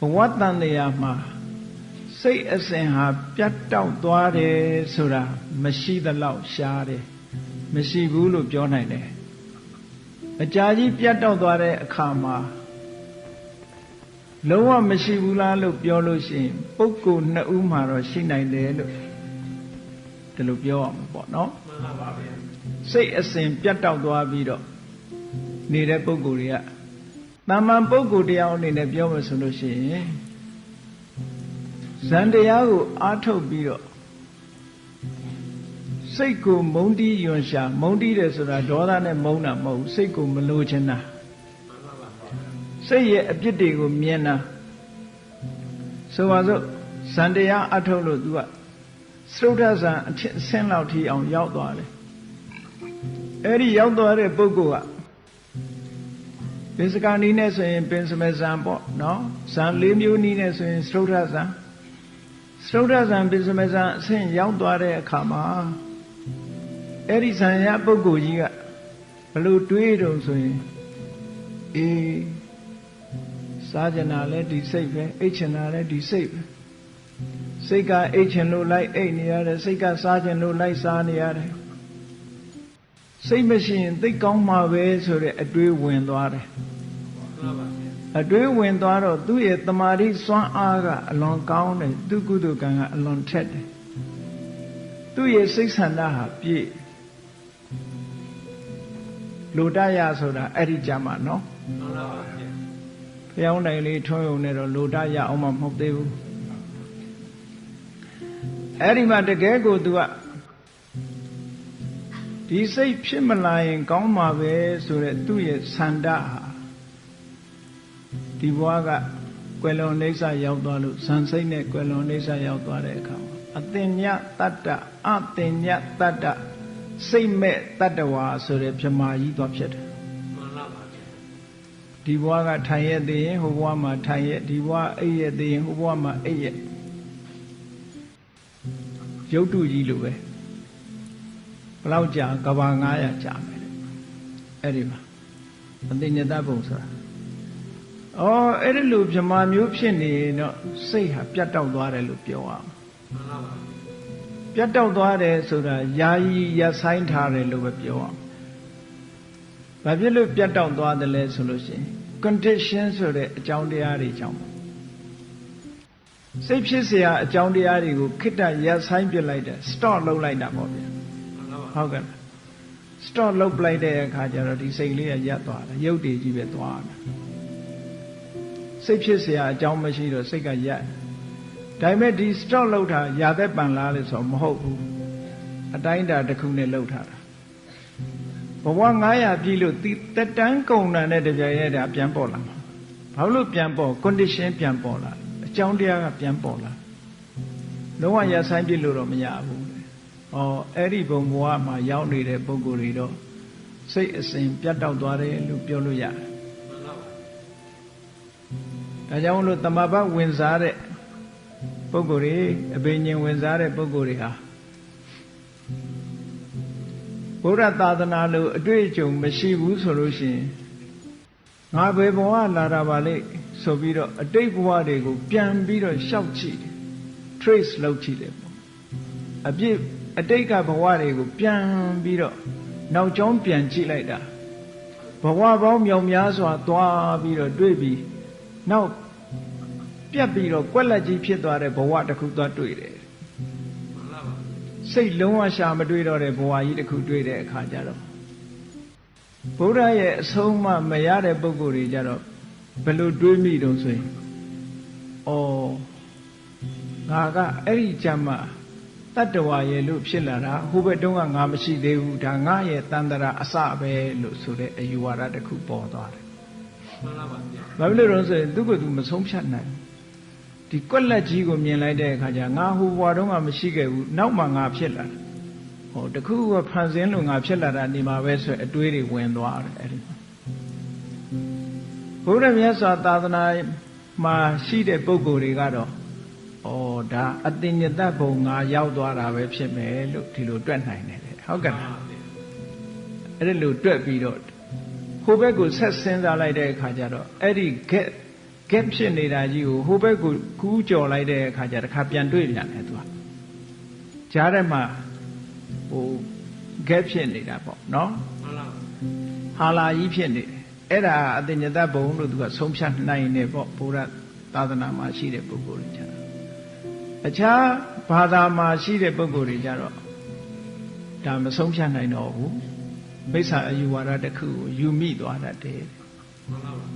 ဘဝတန်တရားမှာစိတ်အစဉ်ဟာပြတ်တောက်သွားတယ်ဆိုတာမရှိသလောက်ရှားတယ်မရှိဘူးလို့ပြောနိုင်တယ်အကြာကြီးပြတ်တောက်သွားတဲ့အခါမှာလုံးဝမရှိဘူးလားလို့ပြောလို့ရှိရင်ပုဂ္ဂိုလ်နှစ်ဦးမှာတော့ရှိနိုင်တယ်လို့ဒီလိုပြောရမှာပေါ့နော်မှန်ပါပါဗျာစိတ်အစဉ်ပြတ်တောက်သွားပြီးတော့နေတဲ့ပုဂ္ဂိုလ်တွေက တာမန်ပုဂ္ဂိုလ်တရားအနေနဲ့ပြောမှဆိုလို့ရှိရင်ဇန်တရားကိုအားထုတ်ပြီးတော့စိတ်ကိုမုန်းတီးယွန်ရှာမုန်းတီးတယ်ဆိုတာဒေါသနဲ့မုန်းတာမဟုတ်ဘူးစိတ်ကိုမလိုချင်တာမှန်ပါပါဗျာစိတ်ရဲ့အပြစ်တွေကိုမြင်တာဆိုပါစို့ဇန်တရားအထုတ်လို့ तू ကသရုဒ္ဓဇံအထင်အဆင်းလောက်ထိအောင်ရောက်သွားတယ်အဲ့ဒီရောက်သွားတဲ့ပုဂ္ဂိုလ်က ပစ္စကနီးနဲ့ဆိုရင်ပင်စမဇံပေါ့နော်ဇံ၄မျိုးနီးနဲ့ဆိုရင်သရုဒ္ဓဇံသရုဒ္ဓဇံပင်စမဇံအဆင့်ရောက်သွားတဲ့အခါမှာအဲ့ဒီဇံရပုဂ္ဂိုလ်ကြီးကဘလို့တွေးတုံဆိုရင်အေးစားကျင်တာလည်းဒီစိတ်ပဲအိတ်ချင်တာလည်းဒီစိတ်ပဲစိတ်ကအိတ်ချင်လို့လိုက်အိတ်နေရတယ်စိတ်ကစားကျင်လို့လိုက်စားနေရတယ် စိတ်မရှိရင်သိကောင်းမှာပဲဆိုတဲ့အတွေးဝင်သွားတယ်မှန်ပါပါဗျာအတွေးဝင်သွားတော့သူ့ရဲ့တမာတိစွမ်းအားကအလွန်ကောင်းတယ်သူကုသကံကအလွန်ထက်တယ်သူ့ရဲ့စိတ်ဆန္ဒဟာပြည့်လိုတရဆိုတာအဲ့ဒီကြမှာနော်မှန်ပါပါဗျာဖျောင်းနိုင်လေးထွန်းယုံနဲ့တော့လိုတရအောင်မှမဟုတ်သေးဘူးအဲ့ဒီမှာတကယ်ကိုသူက ဒီစိတ်ဖြစ်မလာရင် ကောင်းမှာပဲဆိုတဲ့သူ့ရဲ့ဆန္ဒဟာဒီဘဝကကွယ်လွန်အိဋ္ဌရောက်သွားလို့ဇန်စိတ်နဲ့ကွယ်လွန်အိဋ္ဌရောက်သွားတဲ့အခါမှာအတင်ညတတ္တအတင်ညတတ္တစိတ်မဲ့တတ္တဝါဆိုတဲ့ဗြဟ္မာကြီးသွားဖြစ်တယ်မှန်ပါပါဗျာဒီဘဝကထိုင်ရသေးရင်ဟိုဘဝမှာထိုင်ရဒီဘဝအိပ်ရသေးရင်ဟိုဘဝမှာအိပ်ရရုပ်တုကြီးလိုပဲ ဘယ်လောက်ကြာကဘာ900ကြာမယ်တဲ့အဲ့ဒီမှာအသိဉာတပုံဆိုတာအော်အဲ့ဒီလိုဗြဟ္မာမျိုးဖြစ်နေရင်တော့စိတ်ဟာပြတ်တောက်သွားတယ်လို့ပြောရအောင် မှန်ပါပါ ပြတ်တောက်သွားတယ်ဆိုတာယာယီရဆိုင်ထားတယ်လို့ပဲပြောအောင်။ဘာဖြစ်လို့ပြတ်တောက်သွားတယ်လဲဆိုလို့ရှိရင် condition ဆိုတဲ့အကြောင်းတရားတွေကြောင့်စိတ်ဖြစ်เสียအကြောင်းတရားတွေကိုခိတ္တရဆိုင်ပြလိုက်တယ် stop လုပ်လိုက်တာပေါ့ဗျာ မှန်ပါပါ ဟုတ်ကဲ့လား stop လုပ်ပလိုက်တဲ့အခါကျတော့ဒီစိတ်လေးကရပ်သွားတယ်ရုပ်တည်ကြီးပဲသွားတယ်စိတ်ဖြစ်เสียအကြောင်းမရှိတော့စိတ်ကရပ်ဒါပေမဲ့ဒီ stop လုပ်တာရာသက်ပန်လားလို့ဆိုတော့မဟုတ်ဘူးအတိုင်းအတာတစ်ခုနဲ့လုပ်ထားတာဘဝ900ပြည့်လို့ဒီတက်တန်းကုန်တာနဲ့တပြိုင်တည်းဒါပြန်ပေါ်လာမှာဘာလို့ပြန်ပေါ် condition ပြန်ပေါ်လာအကြောင်းတရားကပြန်ပေါ်လာလုံးဝရဆိုင်ပြည့်လို့တော့မရဘူး လေဩအဲ့ဒီဘုံဘဝမှာရောက်နေတဲ့ပုံကိုယ်တွေတော့စိတ်အစဉ်ပြတ်တောက်သွားတယ်လို့ပြောလို့ရတယ်မှန်ပါပါဒါကြောင့်မလို့တမဘဝင်စားတဲ့ပုဂ္ဂိုလ်တွေအဘိညာဉ်ဝင်စားတဲ့ပုဂ္ဂိုလ်တွေဟာဘုရားသာသနာလို့အတွေ့အကြုံမရှိဘူးဆိုလို့ရှိရင်ငါဘယ်ဘဝလာတာပါလိမ့်ဆိုပြီးတော့အတိတ်ဘဝတွေကိုပြန်ပြီးတော့ရှောက်ကြည့်တယ် trace လုပ်ကြည့်တယ်ပေါ့အပြစ် အတိတ်ကဘဝတွေကိုပြန်ပြီးတော့နောက်ကျောင်းပြန်ကြည့်လိုက်တာဘဝပေါင်းမြောင်များစွာသွားပြီးတော့တွေ့ပြီးနောက်ပြတ်ပြီးတော့ကွက်လက်ကြီးဖြစ်သွားတဲ့ဘဝတစ်ခုသွားတွေ့တယ်မှန်ပါပါစိတ်လုံးဝရှာမတွေ့တော့တဲ့ဘဝကြီးတစ်ခုတွေ့တဲ့အခါကျတော့ဘုရားရဲ့အဆုံးအမမရတဲ့ပုံကိုယ်တွေကြတော့ဘယ်လိုတွေးမိတုံးဆိုရင်ဩငါကအဲ့ဒီကြမ်းမှာ တတ္တဝါရဲ့လို့ဖြစ်လာတာဟိုဘက်တုန်းကငါမရှိသေးဘူးဒါငါရဲ့တန်တရာအစပဲလို့ဆိုတဲ့အယူဝါဒတစ်ခုပေါ်သွားတယ်မှန်ပါပါဗျာဘာဖြစ်လို့လဲဆိုရင်သူကသူမဆုံးဖြတ်နိုင်ဘူးဒီကွက်လက်ကြီးကိုမြင်လိုက်တဲ့အခါကျငါဟိုဘွားတုန်းကမရှိခဲ့ဘူးနောက်မှငါဖြစ်လာတယ်ဟောတခုကဖန်ဆင်းလို့ငါဖြစ်လာတာနေမှာပဲဆိုအတွေးတွေဝင်သွားတယ်အဲ့ဒီမှာဘုရားမြတ်စွာသာသနာမှာရှိတဲ့ပုဂ္ဂိုလ်တွေကတော့ ဩဒါအတင်ညတဘုံငါရောက်သွားတာပဲဖြစ်မယ်လို့ဒီလိုတွက်နိုင်တယ်တဲ့ဟုတ်ကဲ့လားအဲ့ဒီလိုတွက်ပြီးတော့ဟိုဘက်ကိုဆက်စဉ်းစားလိုက်တဲ့အခါကျတော့အဲ့ဒီ get gap ဖြစ်နေတာကြီးကိုဟိုဘက်ကိုကူးကြော်လိုက်တဲ့အခါကျတစ်ခါပြန်တွေ့ပြန်တယ်သူကကြားထဲမှာဟို gap ဖြစ်နေတာပေါ့နော်မှန်လားပါဟာလာကြီးဖြစ်နေတယ်အဲ့ဒါအတင်ညတဘုံလို့သူကဆုံးဖြတ်နိုင်တယ်ပေါ့ဘုရားသာသနာမှာရှိတဲ့ပုဂ္ဂိုလ်တွေကြတော့ အခြားဘာသာမှာရှိတဲ့ပုဂ္ဂိုလ်တွေကြတော့ဒါမဆုံးဖြတ်နိုင်တော့ဘူးမိစ္ဆာအယူဝါဒတစ်ခုကိုယူမိသွားတတ်တယ်မှန်လားပါ